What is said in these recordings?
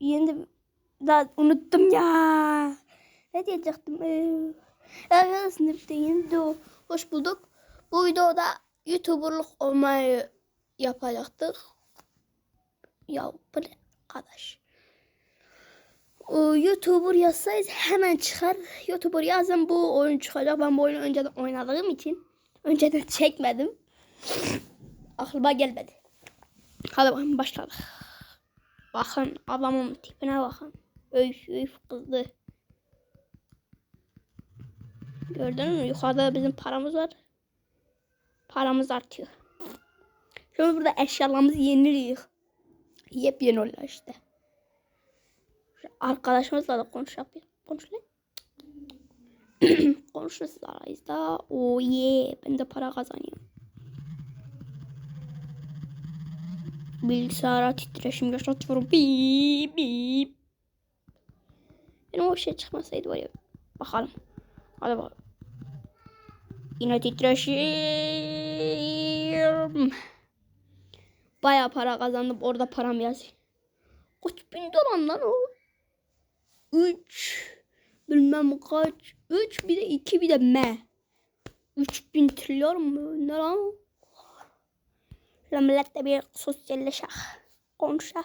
yeni de unuttum ya. Ne diyecektim? Evet sınıfta yeni video. Hoş bulduk. Bu videoda YouTuber'lık olmayı yapacaktık. Ya bu ne arkadaş? Ee, YouTuber yazsayız hemen çıkar. YouTuber yazın bu oyun çıkacak. Ben bu oyunu önceden oynadığım için önceden çekmedim. Aklıma gelmedi. Hadi bakalım başladık. Bakın adamın tipine bakın. Öf öf kızdı. Gördün mü? Yukarıda bizim paramız var. Paramız artıyor. Şimdi burada eşyalarımızı yeniliyor. Yepyeni oluyor işte. Arkadaşımızla da konuşalım. Konuşalım. Konuşuruz aranızda. Oh yeah. Ben de para kazanıyorum. Bilgisayara titreşim yaşatıyorum. Bip bip. Benim o şey çıkmasaydı var ya. Bakalım. Hadi bakalım. Yine titreşim. Baya para kazandım. Orada param yazıyor. Kaç bin dolar lan o? Üç. Bilmem kaç. Üç bir de iki bir de me. Üç bin trilyon mu? Ne lan o? Şöyle milletle bir sosyalleşek. Konuşak.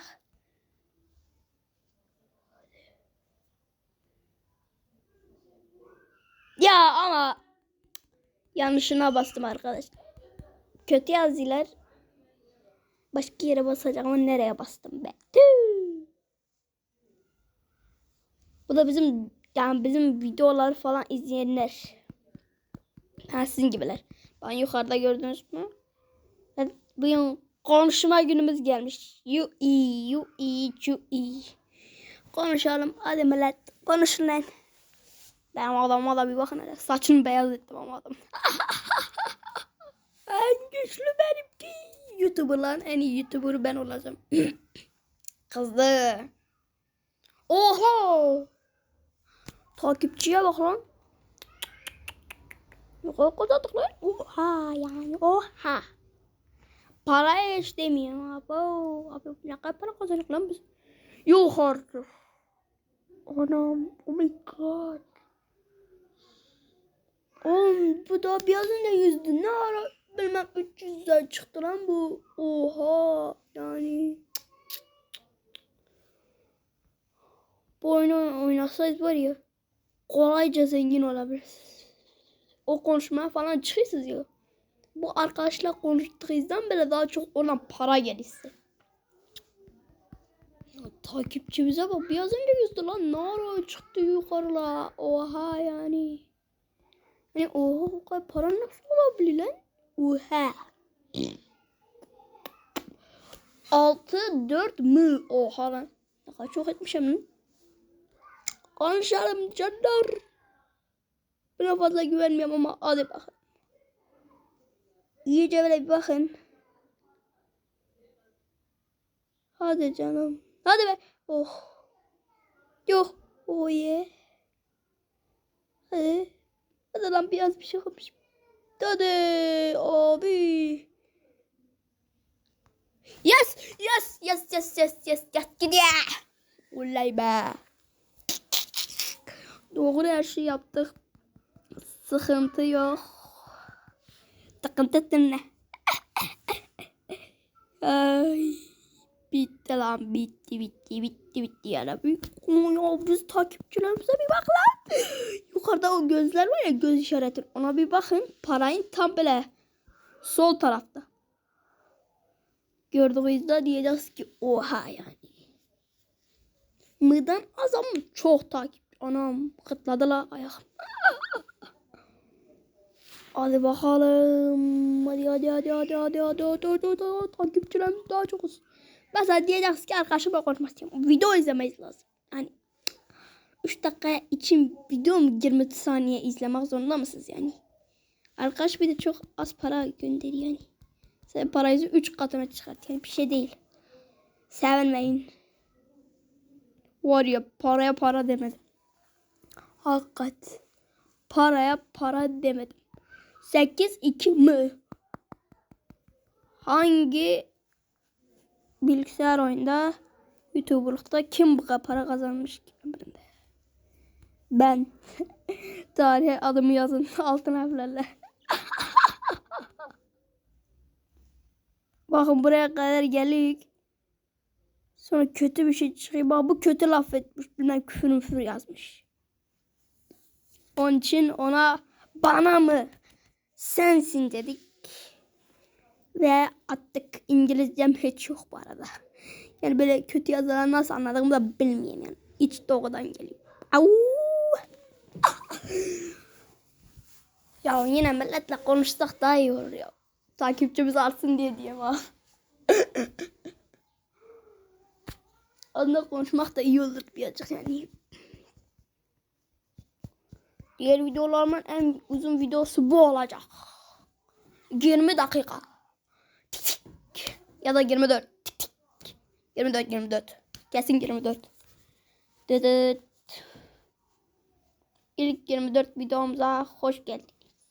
Ya ama yanlışına bastım arkadaşlar. Kötü yazdılar. Başka yere basacağım ama nereye bastım be? Bu da bizim yani bizim videoları falan izleyenler. Ha sizin gibiler. Ben yukarıda gördünüz mü? Evet, bugün konuşma günümüz gelmiş. You iyi, you iyi, you iyi. Konuşalım. Hadi millet. Konuşun lan. Benim adama da bir bakın hele. Saçını beyaz ettim ama adam. en güçlü benimki. Youtuber'ların en iyi Youtuber'ı ben olacağım. Kızdı. Oha. Takipçiye bak lan. Yok o kazandık lan. Oha yani oha. Para hiç demiyorum abi. Abi ne kadar para kazandık lan biz. Yok artık. Anam. Oh my god. Oğlum bu da biraz önce yüzdü. Ne ara bilmem 300'den çıktı lan bu. Oha yani. Bu oyunu oynasayız var ya kolayca zengin olabiliriz. O konuşmaya falan çıkıyorsunuz ya. Bu arkadaşlar konuştuğunuzdan bile daha çok ona para gelirse. Ya, takipçimize bak biraz önce yüzdü lan. Ne çıktı yukarıla. Oha yani. Hani oha o kadar para nasıl olabilir lan? Oha. 6 4 mü? Oha lan. Ne kadar çok etmişim lan. Konuşalım canlar. Buna fazla güvenmiyorum ama hadi bakın. İyice böyle bir bakın. Hadi canım. Hadi be. Oh. Yok. Oh yeah. Hadi. Hadi lan biraz bir şey yapmış. Hadi abi. Yes, yes, yes, yes, yes, yes, yes. Gidiyor. Olay be. Doğru her şey yaptık. Sıkıntı yok. Sıkıntı ne? Ay. Bitti lan bitti bitti bitti bitti yani. Ya biz takipçilerimize bir bak lan. Yukarıda o gözler var ya göz işareti. Ona bir bakın. Parayın tam böyle sol tarafta. Gördüğünüzde diyeceğiz ki oha yani. Mıdan azam çok takip. Anam kıtladı la ayağım. Hadi bakalım. Hadi hadi hadi hadi hadi hadi hadi hadi hadi takipçilerimiz daha çok olsun. Mesela diyeceksiniz ki arkadaşımla konuşmak istiyorum. Video izlemeyiz lazım. Hani 3 dakika için video mu 20 saniye izlemek zorunda mısınız yani? Arkadaş bir de çok az para gönderiyor yani. Sen parayı 3 katına çıkart yani bir şey değil. Sevinmeyin. Var ya paraya para demedim. Hakikat. Paraya para demedim. 8 2 mi? Hangi bilgisayar oyunda YouTuber'lıkta kim bu kadar para kazanmış ki? Ben. Tarihe adımı yazın altın harflerle. Bakın buraya kadar geldik. Sonra kötü bir şey çıkıyor. Bak bu kötü laf etmiş. Bilmem küfür müfür yazmış. Onun için ona bana mı sensin dedik. Ve attık. İngilizcem hiç yok bu arada. Yani böyle kötü yazılan nasıl anladığımı da bilmiyorum yani. İç doğudan geliyor. Ya yine milletle konuşsak daha iyi olur ya. Takipçimiz artsın diye diyeyim ha. Onunla konuşmak da iyi olur birazcık yani. Diğer videolarımın en uzun videosu bu olacak. 20 dakika. Ya da 24. Tik tik. 24 24. Kesin 24. Dıdıt. İlk 24 videomuza hoş geldiniz.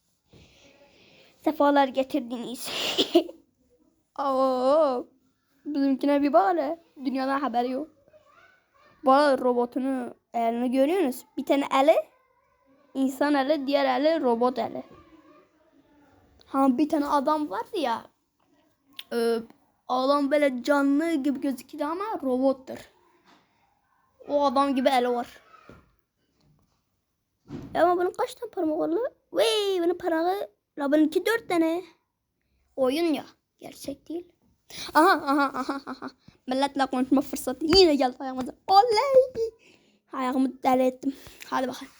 Sefalar getirdiniz. Oo, bizimkine bir bak. Dünyadan haberi yok. Bana robotunu elini görüyorsunuz. Bir tane eli insan eli, diğer eli robot eli. Ha bir tane adam vardı ya. E, adam böyle canlı gibi gözüküyor ama robottur. O adam gibi eli var. Ya ama bunun kaç tane parmağı var lan? Vey bunun parmağı. La bununki dört tane. Oyun ya. Gerçek değil. Aha aha aha aha. Milletle konuşma fırsatı yine geldi ayağımıza. Oley. Ayağımı deli ettim. Hadi bakalım.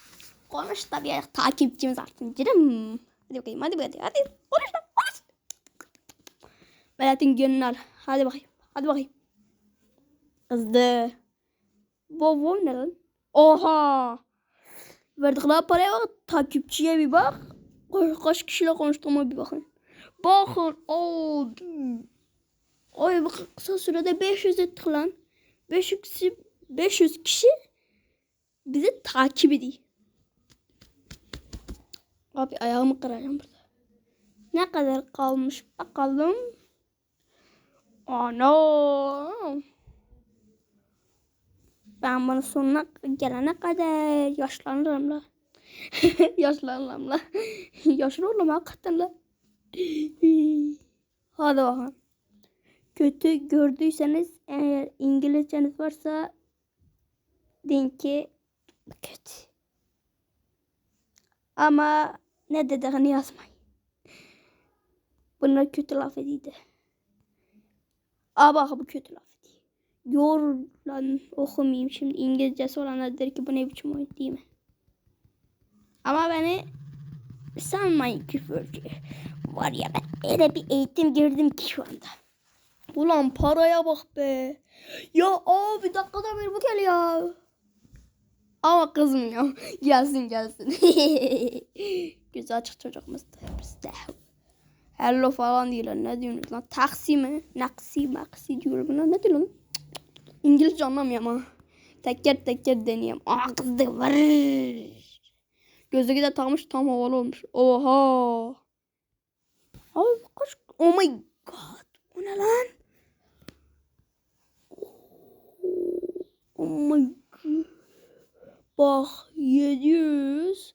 Konuş da bir takipçimiz artsın. Canım. Hadi bakayım hadi hadi hadi. Konuş lan konuş. Milletin gönlünü. Hadi bakayım. Hadi bakayım. Kızdı. Bu bu ne lan? Oha. Verdikleri paraya bak. Takipçiye bir bak. Kaç, kaç kişiyle konuştuğuma bir bakın. Bakın. Oo. Ay bak kısa sürede 500 ettik lan. 500 kişi, 500 kişi bizi takip ediyor. Abi ayağımı kıracağım burada. Ne kadar kalmış bakalım. Ana. Ben bunu sonuna gelene kadar yaşlanırım la. yaşlanırım la. Yaşlı oğlum hakikaten la. Hadi bakalım. Kötü gördüyseniz eğer İngilizceniz varsa deyin ki kötü. Ama ne dediğini yazmayın. Bunlar kötü laf ediydi. Aa bak bu kötü laf ediyor. Yor lan okumayayım şimdi İngilizcesi olanlar der ki bu ne biçim oyun değil mi? Ama beni sanmayın küfürcü. Var ya ben öyle bir eğitim girdim ki şu anda. Ulan paraya bak be. Ya aa bir dakikada bir bu gel ya. Ama kızmıyor. Gelsin gelsin. Güzel açık çocuğumuzdu. Biz de. Hello falan diyorlar. Ne diyorsunuz lan? Taksi mi? Naksi maksi diyorum buna. Ne diyor? İngilizce anlamıyorum ama. Teker teker deneyeyim. Aa kızdı var. Gözlüğü de takmış tam havalı olmuş. Oha. Abi kaç. Oh my god. O ne lan? Oh my god. Bak 700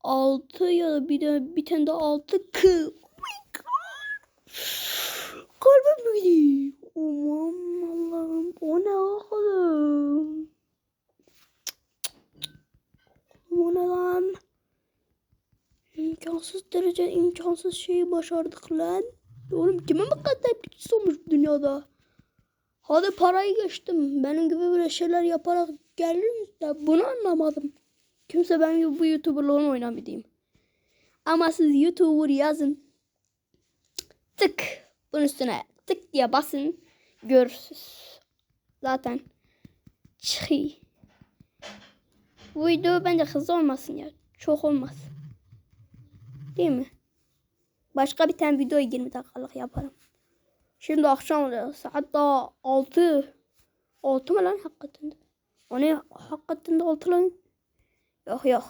6 ya da bir de bir tane de 6 k. Oh my god. Kalbim gidiyor. Aman Allah'ım. O ne oğlum? O ne lan? İmkansız derece imkansız şeyi başardık lan. Oğlum kime bu kadar tepkisi olmuş dünyada? Hadi parayı geçtim. Benim gibi böyle şeyler yaparak gelir de bunu anlamadım. Kimse ben bu YouTuber'la oynamayayım. Ama siz YouTuber yazın. Tık. Bunun üstüne tık diye basın. Görürsünüz. Zaten çıkıyor. Bu video bence hızlı olmasın ya. Çok olmaz. Değil mi? Başka bir tane video 20 dakikalık yaparım. Şimdi akşam oluyor. Saat daha 6. 6 mı lan hakikaten de? O ne hakikaten de 6 lan? Yok yok.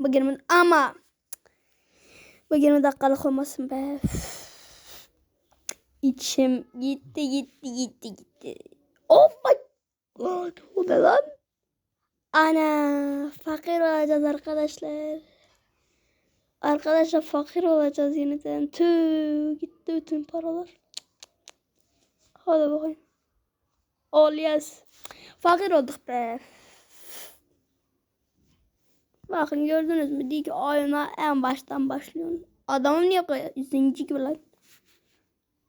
Bu 20 ama bu 20 dakikalık olmasın be. İçim gitti gitti gitti gitti. Oh my O ne lan? Ana fakir olacağız arkadaşlar. Arkadaşlar fakir olacağız yeniden. Tüh gitti bütün paralar. Hadi bakayım. Ol yes. Fakir olduk be. Bakın gördünüz mü? Diyor ki oyuna en baştan başlıyorsun. Adamım niye koyuyor? Zenci gibi lan.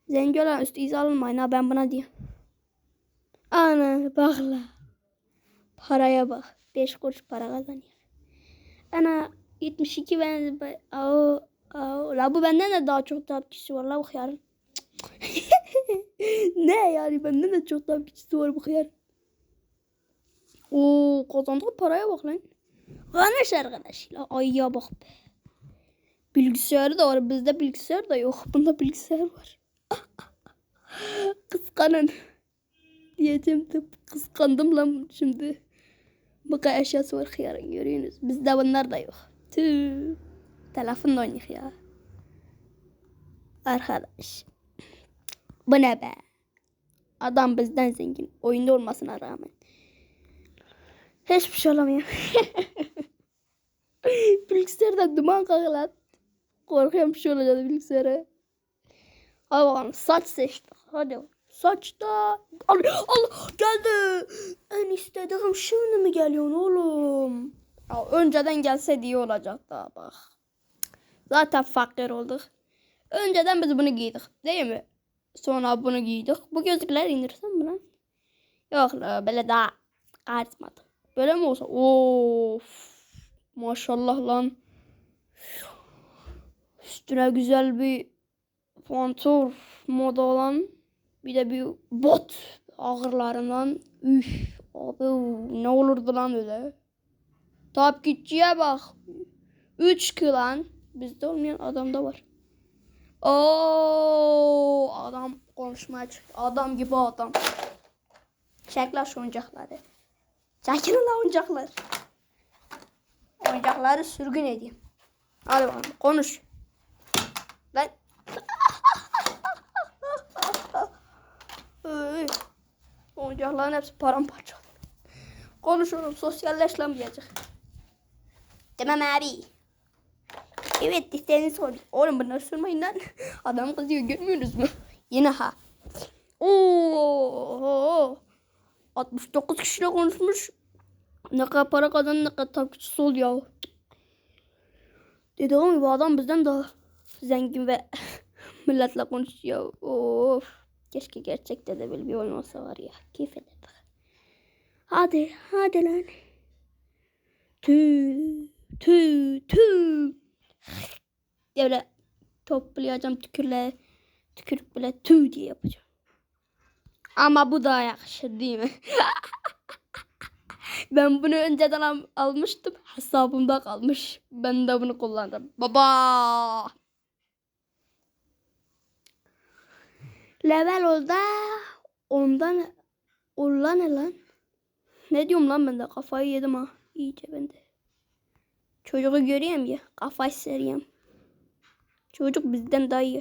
Zenci olan üstü iz alınmayın ha ben buna diyeyim. Ana bak la. Paraya bak. 5 kuruş para kazanıyor. Ana 72 ben Aa, aa, la bu benden de daha çok takipçisi var la bu hıyarın. ne yani benden de çok takipçisi var bu hıyar. Oo kazandığı paraya bak lan. Kardeş arkadaşlar. Ay ya bak be. Bilgisayarı da var. Bizde bilgisayar da yok. Bunda bilgisayar var. Kıskanın. Diyeceğim de kıskandım lan şimdi. Baka eşyası var hıyarın görüyorsunuz. Bizde bunlar da yok. Tüh. Telefonla oynuyor ya. Arkadaş. Bu ne be? Adam bizden zengin. Oyunda olmasına rağmen. Hiçbir şey olamıyor. Bilgisayarda duman kalkıyor. Korkuyorum bir şey olacak bilgisayara. Hadi bakalım saç seçtik. Hadi. Saçta. Allah, geldi. En istediğim şimdi mi geliyorsun oğlum? Ya önceden gelse iyi olacak da bak. Zaten fakir olduk. Önceden biz bunu giydik değil mi? Sonra bunu giydik. Bu gözlükleri indirsem mi lan? Yok böyle daha karizmadı. Böyle mi olsa? Of. Maşallah lan. Üstüne güzel bir pantol moda olan bir de bir bot ağırlarından. Üf. Abi ne olurdu lan öyle. Tapkitçiye bak. 3 lan. Bizde olmayan adamda var. Oo adam konuşmaya çıktı. Adam gibi adam. Çekler şu oyuncakları. Çekin lan oyuncaklar. Oyuncakları sürgün edeyim. Hadi bakalım konuş. Ay, Oyuncakların hepsi paramparça. Konuşurum sosyalleş lan. Tamam abi. Evet istediğini sorduk. Oğlum bunları sormayın lan. Adam kızıyor görmüyoruz mu? Yine ha. Oo. 69 kişiyle konuşmuş. Ne kadar para kazandı ne kadar takipçisi ol ya. Dediğim gibi adam bizden daha zengin ve milletle konuşuyor. Of. Keşke gerçekte de böyle bir oyun var ya. Keyif ederdik. Hadi hadi lan. Tü tü tü. Böyle toplayacağım tükürle tükürük böyle tü diye yapacağım. Ama bu da yakışır değil mi? ben bunu önceden al almıştım. Hesabımda kalmış. Ben de bunu kullandım. Baba. Level oldu. Ondan Ulla ne lan? Ne diyorum lan ben de kafayı yedim ha. İyice ben de. Çocuğu göreyim ya. Kafayı sereyim. Çocuk bizden daha iyi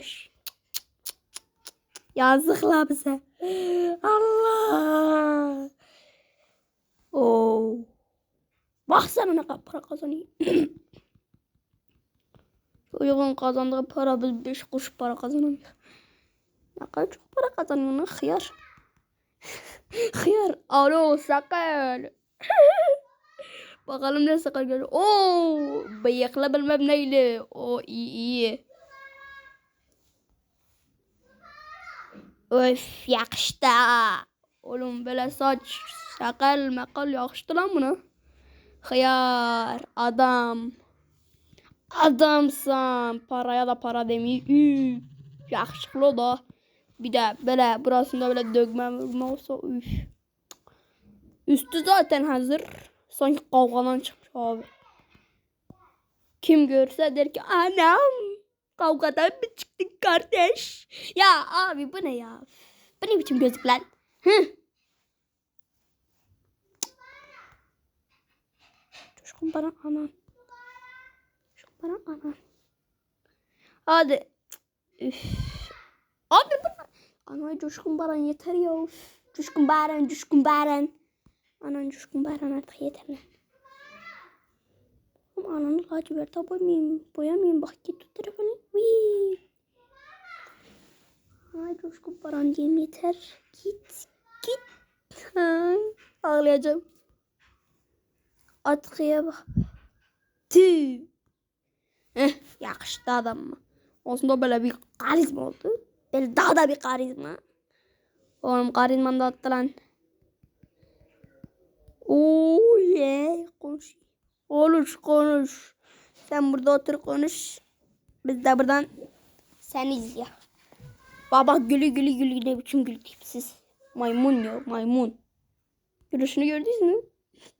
yaş. Yazıklar bize. Allah. Oo. Baksana ne kadar para kazanıyor. Çocuğun kazandığı para biz 5 kuruş para kazanamıyor. Ne kadar çok para kazanıyor lan hıyar. hıyar. Alo sakal. Bakalım ne sakal geliyor. Oo, bıyıklı bilmem neyle. O iyi iyi. Öf yakıştı. Oğlum böyle saç, sakal, makal yakıştı lan buna. Hıyar, adam. Adamsan. Paraya da para demeyeyim. Üf, yakışıklı da. Bir de böyle burasında böyle dökme vurma olsa üf. Üstü zaten hazır. Sanki kavgadan çıkmış abi. Kim görse der ki anam kavgadan mı çıktın kardeş? Ya abi bu ne ya? Bu ne biçim gözlük lan? Hı? Coşkun bana anan. Coşkun bana anan. Hadi. Üf. Abi bu Ana coşkun baran yeter ya. Üf. Coşkun baran, coşkun baran. Anan coşkun Baran artık yeter lan. Ama ananı laciverte boyamayayım. Boyamayayım. Bak git tut telefonu. Wii. Ay coşkun Baran diyeyim yeter. Git. Git. Ha, ağlayacağım. Atkıya bak. Tüh. Eh, yakıştı adamma. Olsun da böyle bir karizma oldu. Böyle daha da bir karizma. Oğlum karizmanı da attı lan. Oo ye. Konuş. Konuş konuş. Sen burada otur konuş. Biz de buradan seni izle. Baba gülü gülü gülü ne biçim gül tipsiz. Maymun ya maymun. Gülüşünü gördünüz mü?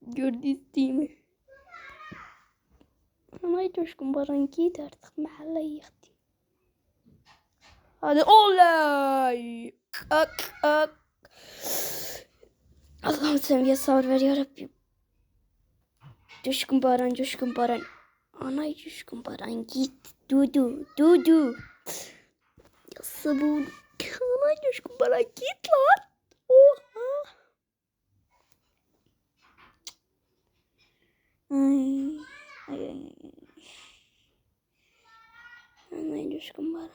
Gördünüz değil mi? Ama coşkun baran git artık mahalleyi yıktı. Hadi olay. Ak ak. Allah'ım sen bir sabır ver ya Rabbim. Coşkun baran coşkun baran. Anay coşkun baran git. Dudu dudu. Sabun. Anay coşkun baran git lan. Oha. Ay. Ay ay. Anay coşkun baran.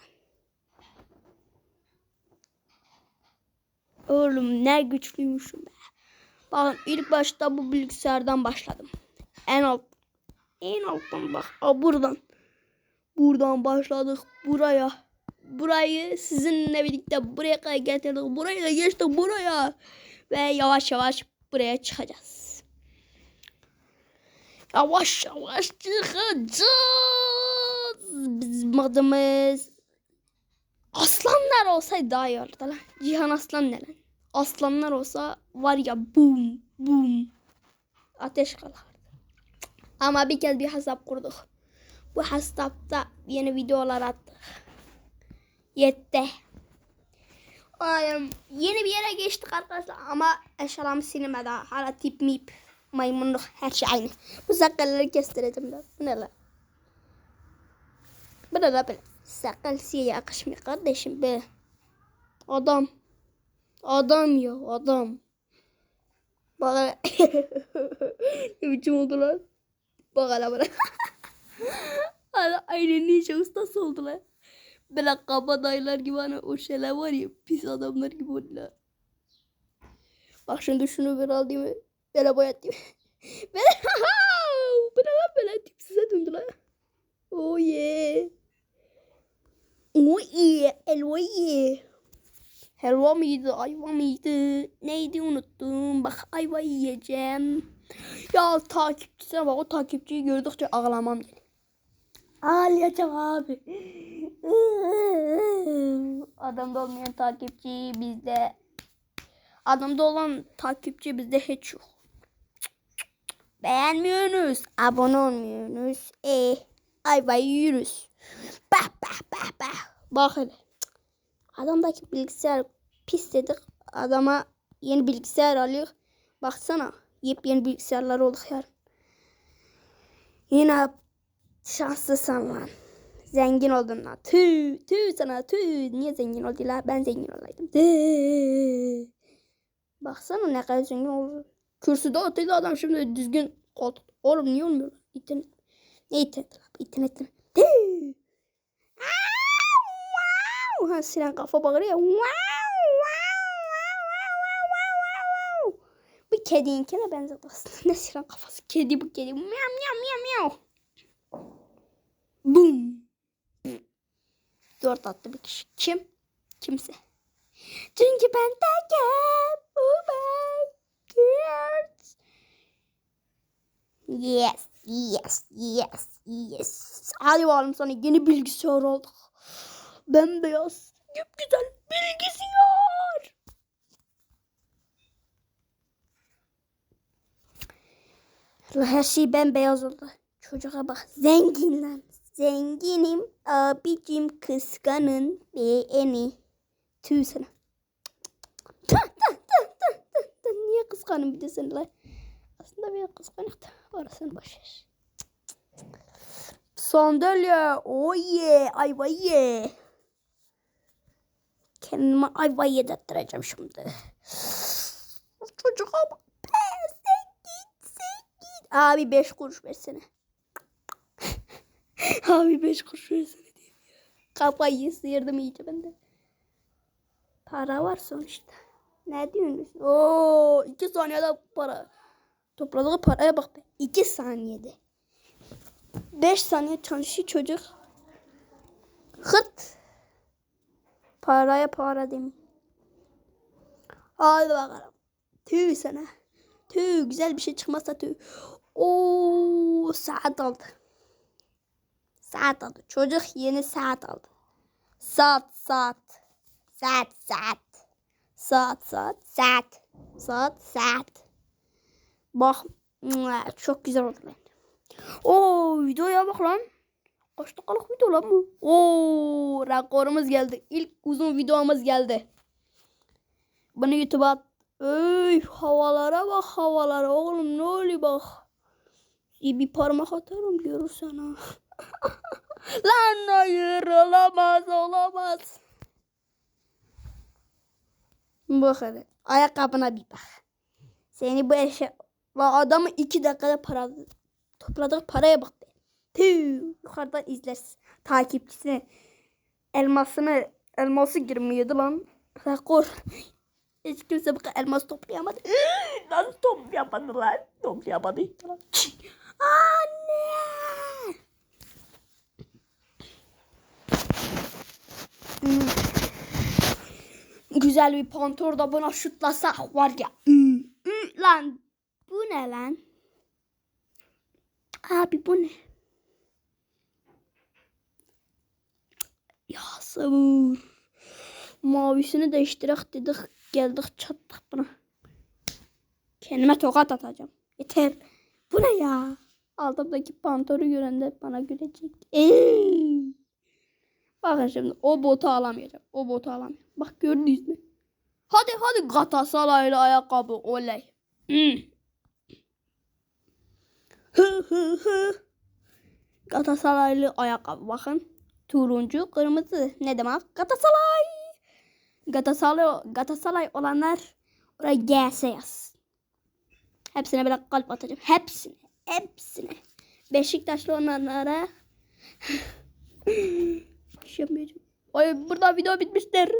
Oğlum ne güçlüymüşüm be. Bakın ilk başta bu bilgisayardan başladım. En alt. En alttan bak. Aa, buradan. Buradan başladık buraya. Burayı sizinle birlikte buraya kadar getirdik. Buraya da geçtik buraya. Ve yavaş yavaş buraya çıkacağız. Yavaş yavaş çıkacağız. Bizim adımız Aslanlar olsaydı daha iyi olurdu lan. Cihan Aslan ne lan? Aslanlar olsa var ya bum bum. Ateş kalkardı. Ama bir kez bir hesap kurduk. Bu hesapta yeni videolar attık. Yetti. Ay, yeni bir yere geçtik arkadaşlar ama eşyalarımı silmedi. Hala tip mip maymunluk her şey aynı. Bu sakalları kestireceğim ben. Bu ne lan? Bu ne lan böyle? Sakal siye yakışmıyor kardeşim be. Adam. Adam ya adam. Bak ne biçim oldu lan? Bak bana. Aynen ninja ustası oldu lan. Böyle kabadayılar gibi hani o şeyler var ya pis adamlar gibi oldular. Bak şimdi şunu bir al değil mi? Böyle boyat değil mi? Böyle Bu ne lan böyle tipsize döndü lan. Oh yeah. Oh yeah. Helva yeah. Helva mıydı? Ayva mıydı? Neydi unuttum. Bak ayva yiyeceğim. Ya takipçisine bak o takipçiyi gördükçe ağlamam geliyor. Ağlayacağım abi. Adamda olmayan takipçi bizde. Adamda olan takipçi bizde hiç yok. Beğenmiyorsunuz. Abone olmuyorsunuz. E, ayva yiyoruz. Bah bah bah bah. Bak hele. Adamdaki bilgisayar pis dedik. Adama yeni bilgisayar alıyor. Baksana. Yepyeni bilgisayarlar olduk yarın. Yine şanslısın lan. Zengin oldun lan. Tüh, tüh sana tüh. Niye zengin oldun lan? Ben zengin olaydım. Tüh. Baksana ne kadar zengin oldu. Kürsüde oturdu adam şimdi düzgün koltuk. Oğlum niye olmuyor? İnternet. Ne internet lan? İnternet. Tüh. Au, Ha siren kafa bağırıyor. Wow, wow, wow, wow, wow, wow. Bu kediyinkine benzedi aslında. Ne siren kafası? Kedi bu kedi. Miyav miyav miyav miyav. Bum. Zor tatlı bir kişi. Kim? Kimse. Çünkü ben tekim. Oh my god. Yes, yes, yes, yes. Hadi bakalım sana yeni bilgisayar olduk. Bembeyaz, güzel bilgisayar. Her şey bembeyaz oldu. Çocuğa bak zengin. Zenginim abicim kıskanın beğeni. Tüh sana. Niye kıskanın bir de seni lan? Aslında bir kıskanık da orasını boş ver. Sandalye. Oh yeah. Ayva ye. Kendime ayva yedirttireceğim şimdi. Çocuğa bak. Pes Abi 5 kuruş versene. Abi 5 kuruş versene diye. Kafayı sıyırdım iyice ben de. Para var sonuçta. Ne diyorsun? Oo, 2 saniyede para. Topladığı paraya bak be. 2 saniyede. 5 saniye çalışıyor çocuk. Hırt. Paraya para demin. Hadi bakalım. Tüy sana. Tüy güzel bir şey çıkmazsa tüy. Oo saat aldı. Saat aldı. Çocuk yeni saat aldı. Saat saat. Saat saat. Saat saat saat. Saat saat. Bak çok güzel oldu lan. Oo videoya bak lan. Kaç dakikalık video lan bu? Oo rekorumuz geldi. İlk uzun videomuz geldi. Bunu YouTube'a at. Öy havalara bak havalara oğlum ne oluyor bak. Bir parmak atarım görürsen ha. Lan hayır olamaz olamaz. Bak hele ayakkabına bir bak. Seni bu eşe... La adamı iki dakikada para topladık paraya bak be. Tüh, yukarıdan izlersin. Takipçisine elmasını elması girmiyordu lan. Rekor. Hiç kimse bu kadar elmas toplayamadı. Nasıl toplayamadılar? Toplayamadı. Anne! Güzel bir pantor da buna şutlasak var ya. Hmm. Hmm. Lan bu ne lan? Abi bu ne? Ya sabır. Mavisini değiştirek dedik. Geldik çattık buna. Kendime tokat atacağım. Yeter. Bu ne ya? Altımdaki pantoru gören de bana gülecek. Ey! Bakın şimdi o botu alamayacağım. O botu alamayacağım. Bak gördünüz mü? Hadi hadi Galatasaraylı ayakkabı oley. Hmm. Hı ayakkabı bakın. Turuncu, kırmızı. Ne demek? Galatasaray. Galatasaray, Galatasaray olanlar oraya gelse yaz. Hepsine böyle kalp atacağım. Hepsine. Hepsine. Beşiktaşlı olanlara. Şey. Ay burada video bitmiştir.